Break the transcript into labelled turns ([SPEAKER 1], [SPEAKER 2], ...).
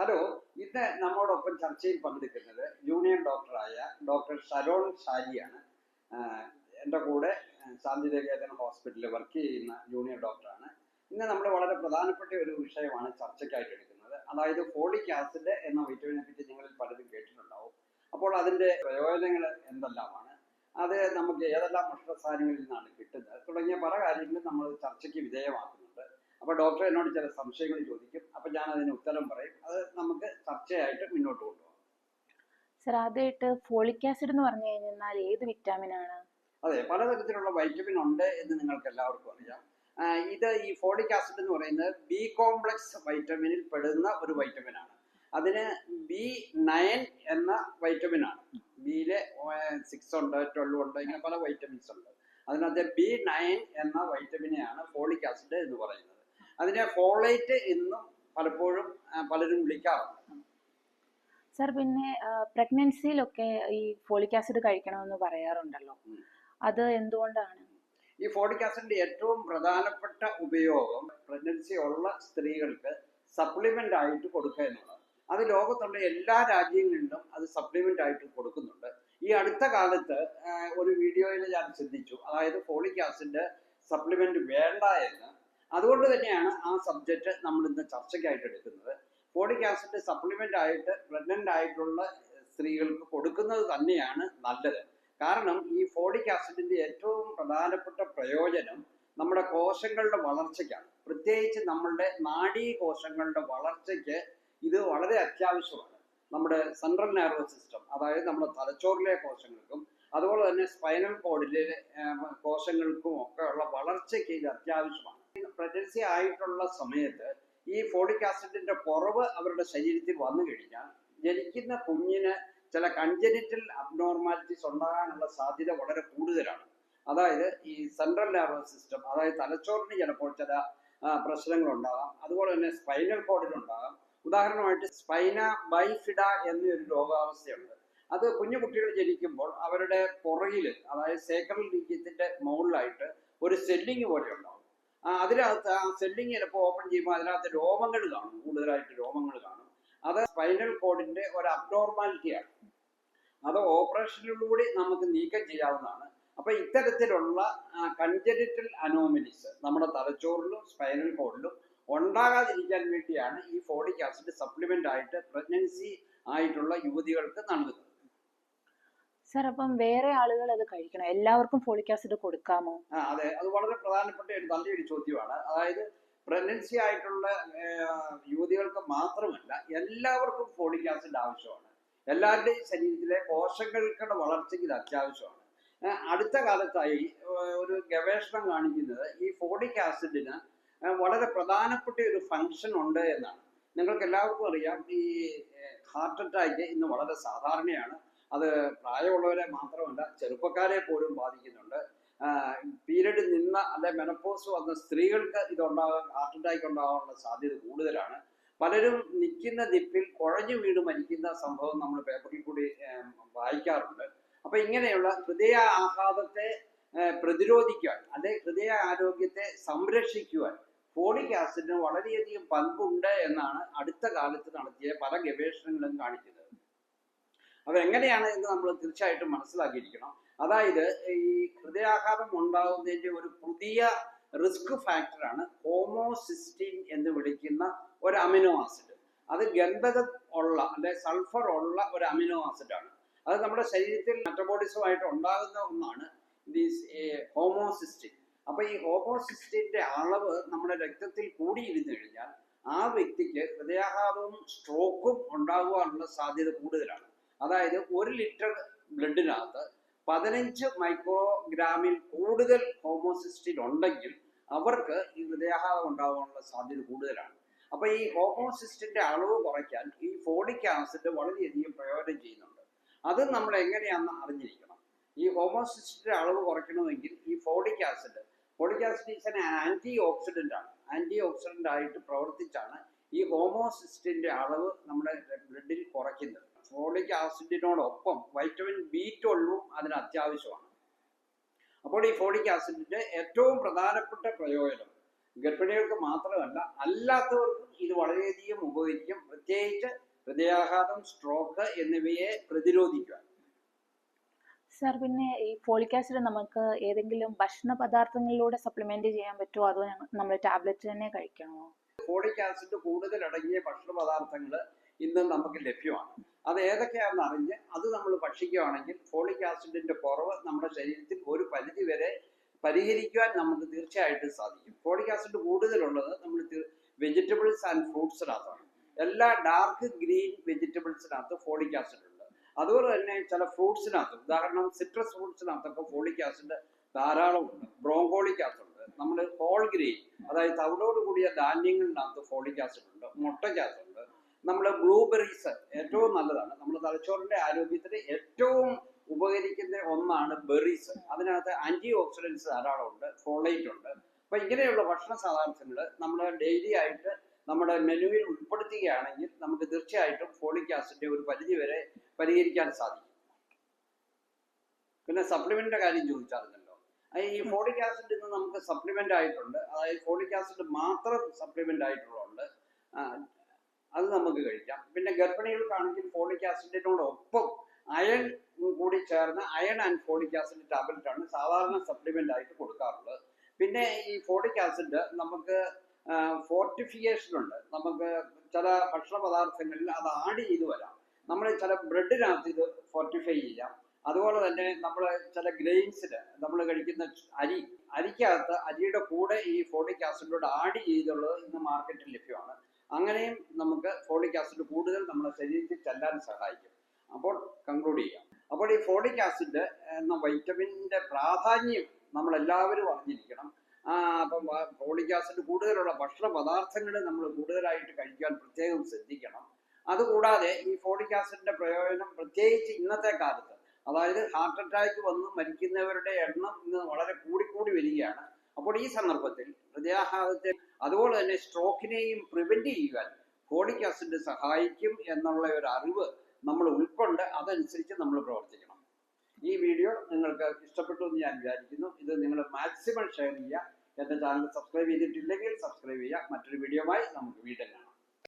[SPEAKER 1] Hello ഇന്ന് നമ്മോടൊപ്പം ചർച്ചയിൽ പങ്കെടുക്കുന്നത് ജൂനിയർ ഡോക്ടറായ ഡോക്ടർ ഷരോൺ ഷാജിയാണ് എന്റെ കൂടെ ശാന്തിനികേതൻ ഹോസ്പിറ്റലിൽ വർക്ക് ചെയ്യുന്ന ജൂനിയർ ഡോക്ടറാണ്. ഇന്ന് നമ്മൾ വളരെ പ്രധാനപ്പെട്ട ഒരു വിഷയമാണ് ചർച്ചയ്ക്കായിട്ട് എടുക്കുന്നത്. അതായത് ഫോളിക് ആസിഡ് എന്ന വൈറ്റമിനെ പറ്റി നിങ്ങളിൽ പലരും കേട്ടിട്ടുണ്ടാവും. അപ്പോൾ അതിന്റെ പ്രയോജനങ്ങൾ എന്തെല്ലാമാണ്? അത് നമുക്ക് ഏതെല്ലാം ഭക്ഷണ സാധനങ്ങളിൽ നിന്നാണ് കിട്ടുന്നത്? തുടങ്ങിയ പല കാര്യങ്ങളും നമ്മൾ ചർച്ചയ്ക്ക് വിധേയമാക്കുന്നുണ്ട്. അപ്പോൾ ഡോക്ടർ എന്നോട് ചില സംശയങ്ങൾ ചോദിക്കും. അപ്പോൾ ഞാൻ അതിന് ഉത്തരം പറയും. അത് നമുക്ക് ചർച്ചയായിട്ട് മുന്നോട്ട് കൊണ്ടുപോകാം.
[SPEAKER 2] സർ ആദ്യമായിട്ട് ഫോളിക് ആസിഡ് എന്ന് പറഞ്ഞു കഴിഞ്ഞാൽ ഏത് വിറ്റാമിൻ ആണ്?
[SPEAKER 1] അതെ പലതരത്തിലുള്ള വൈറ്റമിൻ ഉണ്ട് എന്ന് നിങ്ങൾക്ക് എല്ലാവർക്കും അറിയാം ഇത് ഈ ഫോളിക് ആസിഡ് എന്ന് പറയുന്നത് ബി കോംപ്ലക്സ് വൈറ്റമിനിൽ പെടുന്ന ഒരു വൈറ്റമിൻ ആണ്. അതിന് ബി നയൻ എന്ന വൈറ്റമിൻ ആണ്. ബിയിലെ സിക്സ് ഉണ്ട് ട്വൽവ് ഉണ്ട് ഇങ്ങനെ പല വൈറ്റമിൻസ് ഉണ്ട്. അതിനകത്ത് ബി നയൻ എന്ന വൈറ്റമിനെയാണ് ഫോളിക് ആസിഡ് എന്ന് പറയുന്നത്. അതിനെ ഫോളേറ്റ് എന്നും പലപ്പോഴും പലരും വിളിക്കാറുണ്ട്.
[SPEAKER 2] സർ പിന്നെ പ്രഗ്നൻസിയിലൊക്കെ ഈ ഫോളിക് ആസിഡ് കഴിക്കണമെന്ന് പറയാറുണ്ടല്ലോ. അത് എന്തുകൊണ്ടാണ്?
[SPEAKER 1] ഈ ഫോളിക് ആസിഡിന്റെ ഏറ്റവും പ്രധാനപ്പെട്ട ഉപയോഗം പ്രഗ്നൻസി ഉള്ള സ്ത്രീകൾക്ക് സപ്ലിമെന്റ് ആയിട്ട് കൊടുക്കുക എന്നുള്ളത് അത് ലോകത്തുള്ള എല്ലാ രാജ്യങ്ങളിലും അത് സപ്ലിമെന്റ് ആയിട്ട് കൊടുക്കുന്നുണ്ട്. ഈ അടുത്ത കാലത്ത് ഒരു വീഡിയോയിൽ ഞാൻ ശ്രദ്ധിച്ചു. അതായത് ഫോളിക് ആസിഡ് സപ്ലിമെന്റ് വേണ്ട എന്ന് അതുകൊണ്ട് തന്നെയാണ് ആ സബ്ജക്റ്റ് നമ്മൾ ഇന്ന് ചർച്ചയ്ക്കായിട്ട് എടുക്കുന്നത്. ഫോളിക് ആസിഡ് സപ്ലിമെന്റ് ആയിട്ട് പ്രഗ്നന്റ് ആയിട്ടുള്ള സ്ത്രീകൾക്ക് കൊടുക്കുന്നത് തന്നെയാണ് നല്ലത്. കാരണം ഈ ഫോളിക് ആസിഡിന്റെ ഏറ്റവും പ്രധാനപ്പെട്ട പ്രയോജനം നമ്മുടെ കോശങ്ങളുടെ വളർച്ചയ്ക്കാണ്. പ്രത്യേകിച്ച് നമ്മളുടെ നാഡീ കോശങ്ങളുടെ വളർച്ചയ്ക്ക് ഇത് വളരെ അത്യാവശ്യമാണ്. നമ്മുടെ സെൻട്രൽ നെർവസ് സിസ്റ്റം അതായത് നമ്മുടെ തലച്ചോറിലെ കോശങ്ങൾക്കും അതുപോലെ തന്നെ സ്പൈനൽ കോഡിലെ കോശങ്ങൾക്കും ഒക്കെ ഉള്ള വളർച്ചയ്ക്ക് ഇത് അത്യാവശ്യമാണ്. പ്രഗ്നൻസി ആയിട്ടുള്ള സമയത്ത് ഈ ഫോളിക് ആസിഡിന്റെ കുറവ് അവരുടെ ശരീരത്തിൽ വന്നു കഴിഞ്ഞാൽ ജനിക്കുന്ന കുഞ്ഞിന് ചില കൺജനിറ്റൽ അബ്നോർമാലിറ്റീസ് ഉണ്ടാകാനുള്ള സാധ്യത വളരെ കൂടുതലാണ്. അതായത് ഈ സെൻട്രൽ നെർവസ് സിസ്റ്റം അതായത് തലച്ചോറിന് ചിലപ്പോൾ ചില പ്രശ്നങ്ങൾ ഉണ്ടാകാം അതുപോലെ തന്നെ സ്പൈനൽ കോഡിലുണ്ടാകാം ഉദാഹരണമായിട്ട് സ്പൈന ബൈഫിഡ എന്നൊരു രോഗാവസ്ഥയുണ്ട്. അത് കുഞ്ഞു കുട്ടികൾ ജനിക്കുമ്പോൾ അവരുടെ പുറകിൽ അതായത് സേക്രൽ രീജ്യത്തിന്റെ മുകളിലായിട്ട് ഒരു സെല്ലിങ് പോലെ ഉണ്ടാവും. അതിനകത്ത് ആ സെല്ലിങ് ചിലപ്പോൾ ഓപ്പൺ ചെയ്യുമ്പോൾ അതിനകത്ത് രോമങ്ങൾ കാണും. കൂടുതലായിട്ട് രോമങ്ങൾ കാണും. അത് സ്പൈനൽ കോഡിന്റെ ഒരു അബ്നോർമാലിറ്റിയാണ് അത് ഓപ്പറേഷനിലൂടെ നമുക്ക് നീക്കം ചെയ്യാവുന്നതാണ്. അപ്പൊ ഇത്തരത്തിലുള്ള കൺജനിറ്റൽ അനോമലീസ് നമ്മുടെ തലച്ചോറിലും സ്പൈനൽ കോഡിലും ഉണ്ടാകാതിരിക്കാൻ വേണ്ടിയാണ് ഈ ഫോളിക് ആസിഡ് സപ്ലിമെന്റ് ആയിട്ട് പ്രഗ്നൻസി ആയിട്ടുള്ള യുവതികൾക്ക് നൽകുന്നത്.
[SPEAKER 2] സർ അപ്പം വേറെ ആളുകൾ അത് കഴിക്കണം. എല്ലാവർക്കും ഫോളിക് ആസിഡ് കൊടുക്കാമോ?
[SPEAKER 1] അതെ. അത് വളരെ പ്രധാനപ്പെട്ട ഒരു നല്ലൊരു ചോദ്യമാണ്. അതായത് പ്രഗ്നൻസി ആയിട്ടുള്ള യുവതികൾക്ക് മാത്രമല്ല എല്ലാവർക്കും ഫോളിക് ആസിഡ് ആവശ്യമാണ്. എല്ലാവരുടെയും ശരീരത്തിലെ കോശങ്ങളുടെ വളർച്ചയ്ക്ക് ഇത് അത്യാവശ്യമാണ്. അടുത്ത കാലത്തായി ഒരു ഗവേഷണം കാണിക്കുന്നത് ഈ ഫോളിക് ആസിഡിന് വളരെ പ്രധാനപ്പെട്ട ഒരു ഫങ്ഷൻ ഉണ്ട് എന്നാണ്. നിങ്ങൾക്ക് എല്ലാവർക്കും അറിയാം ഈ ഹാർട്ട് അറ്റാക്ക് ഇന്ന് വളരെ സാധാരണയാണ്. അത് പ്രായമുള്ളവരെ മാത്രമല്ല ചെറുപ്പക്കാരെ പോലും ബാധിക്കുന്നുണ്ട്. പീരീഡ് നിന്ന അല്ലെ മെനപ്പോസ് വന്ന സ്ത്രീകൾക്ക് ഇതുണ്ടാകാൻ ഹാർട്ട് അറ്റാക്ക് ഉണ്ടാകാനുള്ള സാധ്യത കൂടുതലാണ്. പലരും നിൽക്കുന്ന ദിപ്പിൽ കുഴഞ്ഞു വീണ് മരിക്കുന്ന സംഭവം നമ്മൾ പേപ്പറിൽ കൂടി വായിക്കാറുണ്ട്. അപ്പൊ ഇങ്ങനെയുള്ള ഹൃദയ ആഘാതത്തെ പ്രതിരോധിക്കുവാൻ അല്ലെ ഹൃദയ ആരോഗ്യത്തെ സംരക്ഷിക്കുവാൻ ഫോളിക് ആസിഡിന് വളരെയധികം പങ്കുണ്ട് എന്നാണ് അടുത്ത കാലത്ത് നടത്തിയ പല ഗവേഷണങ്ങളും കാണിക്കുന്നത്. അത് എങ്ങനെയാണ് എന്ന് നമ്മൾ തീർച്ചയായിട്ടും മനസ്സിലാക്കിയിരിക്കണം. അതായത് ഈ ഹൃദയാഘാതം ഉണ്ടാകുന്നതിന്റെ ഒരു പുതിയ റിസ്ക് ഫാക്ടറാണ് ഹോമോസിസ്റ്റിൻ എന്ന് വിളിക്കുന്ന ഒരു അമിനോ ആസിഡ്. അത് ഗന്ധകം ഉള്ള അല്ലെ സൾഫർ ഉള്ള ഒരു അമിനോ ആസിഡ് ആണ്. അത് നമ്മുടെ ശരീരത്തിൽ മെറ്റബോളിസമായിട്ട് ഉണ്ടാകുന്ന ഒന്നാണ് ഹോമോസിസ്റ്റിൻ. അപ്പൊ ഈ ഹോമോസിസ്റ്റിന്റെ അളവ് നമ്മുടെ രക്തത്തിൽ കൂടിയിരുന്നു കഴിഞ്ഞാൽ ആ വ്യക്തിക്ക് ഹൃദയാഘാതവും സ്ട്രോക്കും ഉണ്ടാകുവാനുള്ള സാധ്യത കൂടുതലാണ്. അതായത് ഒരു ലിറ്റർ ബ്ലഡിനകത്ത് പതിനഞ്ച് മൈക്രോഗ്രാമിൽ കൂടുതൽ ഹോമോസിസ്റ്റിൻ ഉണ്ടെങ്കിൽ അവർക്ക് ഈ ഹൃദയാഘാതം ഉണ്ടാകാനുള്ള സാധ്യത കൂടുതലാണ്. അപ്പൊ ഈ ഹോമോസിസ്റ്റിന്റെ അളവ് കുറയ്ക്കാൻ ഈ ഫോളിക് ആസിഡ് വളരെയധികം പ്രയോജനം ചെയ്യുന്നുണ്ട്. അത് നമ്മൾ എങ്ങനെയാണെന്ന് അറിഞ്ഞിരിക്കണം. ഈ ഹോമോസിസ്റ്റിന്റെ അളവ് കുറയ്ക്കണമെങ്കിൽ ഈ folic acid folic acid is antioxidant ആണ്. ആന്റി ഓക്സിഡന്റ് ആയിട്ട് പ്രവർത്തിച്ചാണ് ഈ ഹോമോസിസ്റ്റിന്റെ അളവ് നമ്മുടെ ബ്ലഡിൽ കുറയ്ക്കുന്നത്. ഫോളിക് ആസിഡിനോടൊപ്പം വൈറ്റമിൻ ബി ട്വൽവും അതിന് അത്യാവശ്യമാണ്. അപ്പോൾ ഈ ഫോളിക് ആസിഡിന്റെ ഏറ്റവും പ്രധാനപ്പെട്ട പ്രയോജനം ഗർഭിണികൾക്ക് മാത്രമല്ല അല്ലാത്തവർക്കും ഇത് വളരെയധികം ഉപകരിക്കും. പ്രത്യേകിച്ച് ഹൃദയാഘാതം സ്ട്രോക്ക് എന്നിവയെ പ്രതിരോധിക്കുക.
[SPEAKER 2] സാർ പിന്നെ ഈ ഫോളിക് ആസിഡ് നമുക്ക് ഏതെങ്കിലും ഭക്ഷണ പദാർത്ഥങ്ങളിലൂടെ സപ്ലിമെന്റ് ചെയ്യാൻ പറ്റുമോ? അതോ നമ്മൾ ടാബ്ലറ്റ് തന്നെ കഴിക്കണോ?
[SPEAKER 1] ഫോളിക് ആസിഡ് കൂടുതൽ അടങ്ങിയ ഭക്ഷണ പദാർത്ഥങ്ങൾ ഇന്ന് നമുക്ക് ലഭ്യമാണ്. അത് ഏതൊക്കെയാണെന്ന് അറിഞ്ഞ് അത് നമ്മൾ ഭക്ഷിക്കുകയാണെങ്കിൽ ഫോളിക് ആസിഡിന്റെ കുറവ് നമ്മുടെ ശരീരത്തിൽ ഒരു പരിധി വരെ പരിഹരിക്കുവാൻ നമുക്ക് തീർച്ചയായിട്ടും സാധിക്കും. ഫോളിക് ആസിഡ് കൂടുതലുള്ളത് നമ്മൾ വെജിറ്റബിൾസ് ആൻഡ് ഫ്രൂട്ട്സിനകത്താണ്. എല്ലാ ഡാർക്ക് ഗ്രീൻ വെജിറ്റബിൾസിനകത്ത് ഫോളിക് ആസിഡ് ഉണ്ട്. അതുപോലെ തന്നെ ചില ഫ്രൂട്ട്സിനകത്ത് ഉദാഹരണം സിട്രസ് ഫ്രൂട്ട്സിനകത്തൊക്കെ ഫോളിക് ആസിഡ് ധാരാളമുണ്ട് ബ്രോങ്കോളിക് ആസിഡ് ഉണ്ട്. നമ്മൾ ഹോൾ ഗ്രെയിൻ അതായത് തവിടോട് കൂടിയ ധാന്യങ്ങളിനകത്ത് ഫോളിക് ആസിഡ് ഉണ്ട്. മുട്ടയ്ക്കകത്തുണ്ട് നമ്മൾ ബ്ലൂബെറീസ് ഏറ്റവും നല്ലതാണ്. നമ്മൾ തലച്ചോറിന്റെ ആരോഗ്യത്തിന് ഏറ്റവും ഉപകരിക്കുന്ന ഒന്നാണ് ബെറീസ്. അതിനകത്ത് ആന്റി ഓക്സിഡൻസ് ധാരാളം ഉണ്ട് ഫോളേറ്റ് ഉണ്ട്. അപ്പൊ ഇങ്ങനെയുള്ള ഭക്ഷണ സാധാരണങ്ങൾ നമ്മൾ ഡെയിലി ആയിട്ട് നമ്മുടെ മെനുവിൽ ഉൾപ്പെടുത്തുകയാണെങ്കിൽ നമുക്ക് തീർച്ചയായിട്ടും ഫോളിക് ആസിഡിന്റെ ഒരു പരിധി വരെ പരിഹരിക്കാൻ സാധിക്കും. പിന്നെ സപ്ലിമെന്റിന്റെ കാര്യം ചോദിച്ചായിരുന്നല്ലോ. ഈ ഫോളിക് ആസിഡ് ഇന്ന് നമുക്ക് സപ്ലിമെന്റ് ആയിട്ടുണ്ട്. അതായത് ഫോളിക് ആസിഡ് മാത്രം സപ്ലിമെന്റ് ആയിട്ടുള്ളതുണ്ട് അത് നമുക്ക് കഴിക്കാം. പിന്നെ ഗർഭിണികൾക്കാണെങ്കിൽ ഫോളിക് ആസിഡിനോടൊപ്പം അയൺ കൂടി ചേർന്ന് iron and folic acid tablet ആണ് സാധാരണ സപ്ലിമെന്റ് ആയിട്ട് കൊടുക്കാറുള്ളത്. പിന്നെ ഈ ഫോളിക് ആസിഡ് നമുക്ക് ഫോർട്ടിഫിക്കേഷൻ ഉണ്ട്. നമുക്ക് ചില ഭക്ഷണ പദാർത്ഥങ്ങളിൽ അത് ആഡ് ചെയ്ത് വരാം. നമ്മൾ ചില ബ്രെഡിനകത്ത് ഇത് ഫോർട്ടിഫൈ ചെയ്യാം. അതുപോലെ തന്നെ നമ്മൾ ചില ഗ്രെയിൻസിൽ നമ്മൾ കഴിക്കുന്ന അരി അരിക്കകത്ത് അരിയുടെ കൂടെ ഈ ഫോളിക് ആസിഡോട് ആഡ് ചെയ്തുള്ളത് ഇന്ന് മാർക്കറ്റിൽ ലഭ്യമാണ്. അങ്ങനെയും നമുക്ക് ഫോളിക് ആസിഡ് കൂടുതൽ നമ്മുടെ ശരീരത്തിൽ ചെല്ലാൻ സഹായിക്കും. അപ്പോൾ കൺക്ലൂഡ് ചെയ്യാം. അപ്പോൾ ഈ ഫോളിക് ആസിഡ് എന്ന വൈറ്റമിന്റെ പ്രാധാന്യം നമ്മൾ എല്ലാവരും അറിഞ്ഞിരിക്കണം അപ്പം ഫോളിക് ആസിഡ് കൂടുതലുള്ള ഭക്ഷണ പദാർത്ഥങ്ങൾ നമ്മൾ കൂടുതലായിട്ട് കഴിക്കാൻ പ്രത്യേകം ശ്രദ്ധിക്കണം. അതുകൂടാതെ ഈ ഫോളിക് ആസിഡിന്റെ പ്രയോജനം പ്രത്യേകിച്ച് ഇന്നത്തെ കാലത്ത് അതായത് ഹാർട്ട് അറ്റാക്ക് വന്ന് മരിക്കുന്നവരുടെ എണ്ണം ഇന്ന് വളരെ കൂടിക്കൂടി വരികയാണ്. അപ്പോൾ ഈ സന്ദർഭത്തിൽ ഹൃദയാഘാതത്തെ അതുപോലെ തന്നെ സ്ട്രോക്കിനെയും പ്രിവെന്റ് ചെയ്യുവാൻ ഫോളിക് ആസിഡ് സഹായിക്കും എന്നുള്ള ഒരു അറിവ് നമ്മൾ ഉൾക്കൊണ്ട് അതനുസരിച്ച് നമ്മൾ പ്രവർത്തിക്കണം. ഈ വീഡിയോ നിങ്ങൾക്ക് ഇഷ്ടപ്പെട്ടു എന്ന് ഞാൻ വിചാരിക്കുന്നു. ഇത് നിങ്ങൾ മാക്സിമം ഷെയർ ചെയ്യുക. എന്റെ ചാനൽ സബ്സ്ക്രൈബ് ചെയ്തിട്ടില്ലെങ്കിൽ സബ്സ്ക്രൈബ് ചെയ്യുക. മറ്റൊരു വീഡിയോയുമായി നമുക്ക് വീണ്ടും കാണാം.